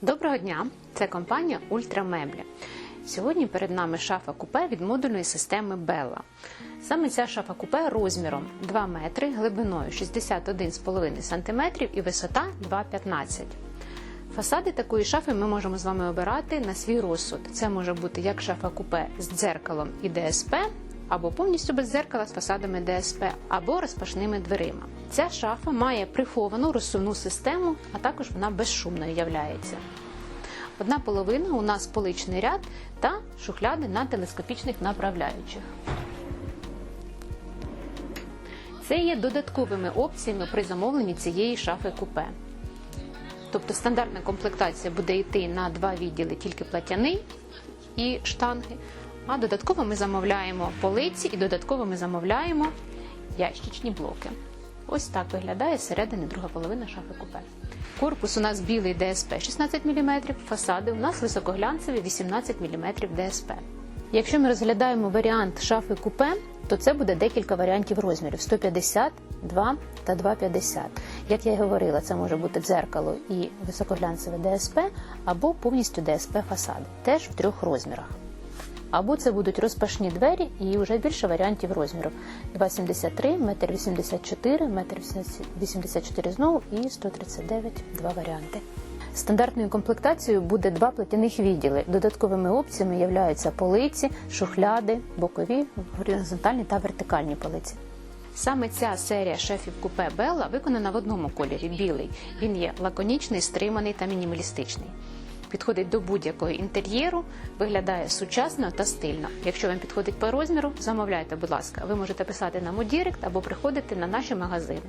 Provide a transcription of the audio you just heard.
Доброго дня! Це компанія Ультрамеблі. Сьогодні перед нами шафа купе від модульної системи Bella. Саме ця шафа купе розміром 2 метри, глибиною 61,5 см і висота 2,15 Фасади такої шафи ми можемо з вами обирати на свій розсуд. Це може бути як шафа купе з дзеркалом і ДСП, або повністю без дзеркала з фасадами ДСП, або розпашними дверима. Ця шафа має приховану розсувну систему, а також вона безшумною являється. Одна половина у нас поличний ряд та шухляди на телескопічних направляючих. Це є додатковими опціями при замовленні цієї шафи купе. Тобто стандартна комплектація буде йти на два відділи тільки платяний і штанги. А додатково ми замовляємо полиці і додатково ми замовляємо ящичні блоки. Ось так виглядає зсередини друга половина шафи купе. Корпус у нас білий ДСП 16 мм, фасади у нас високоглянцеві 18 мм ДСП. Якщо ми розглядаємо варіант шафи купе, то це буде декілька варіантів розмірів: 150, 2 та 2,50. Як я і говорила, це може бути дзеркало і високоглянцеве ДСП, або повністю ДСП фасади, теж в трьох розмірах. Або це будуть розпашні двері і вже більше варіантів розміру. 2,73, 1,84 м, 1,84 знову і 139 два варіанти. Стандартною комплектацією буде два платяних відділи. Додатковими опціями являються полиці, шухляди, бокові, горизонтальні та вертикальні полиці. Саме ця серія шефів купе Белла виконана в одному кольорі білий. Він є лаконічний, стриманий та мінімалістичний. Підходить до будь-якого інтер'єру, виглядає сучасно та стильно. Якщо вам підходить по розміру, замовляйте, будь ласка. Ви можете писати нам у Дірект або приходити на наші магазини.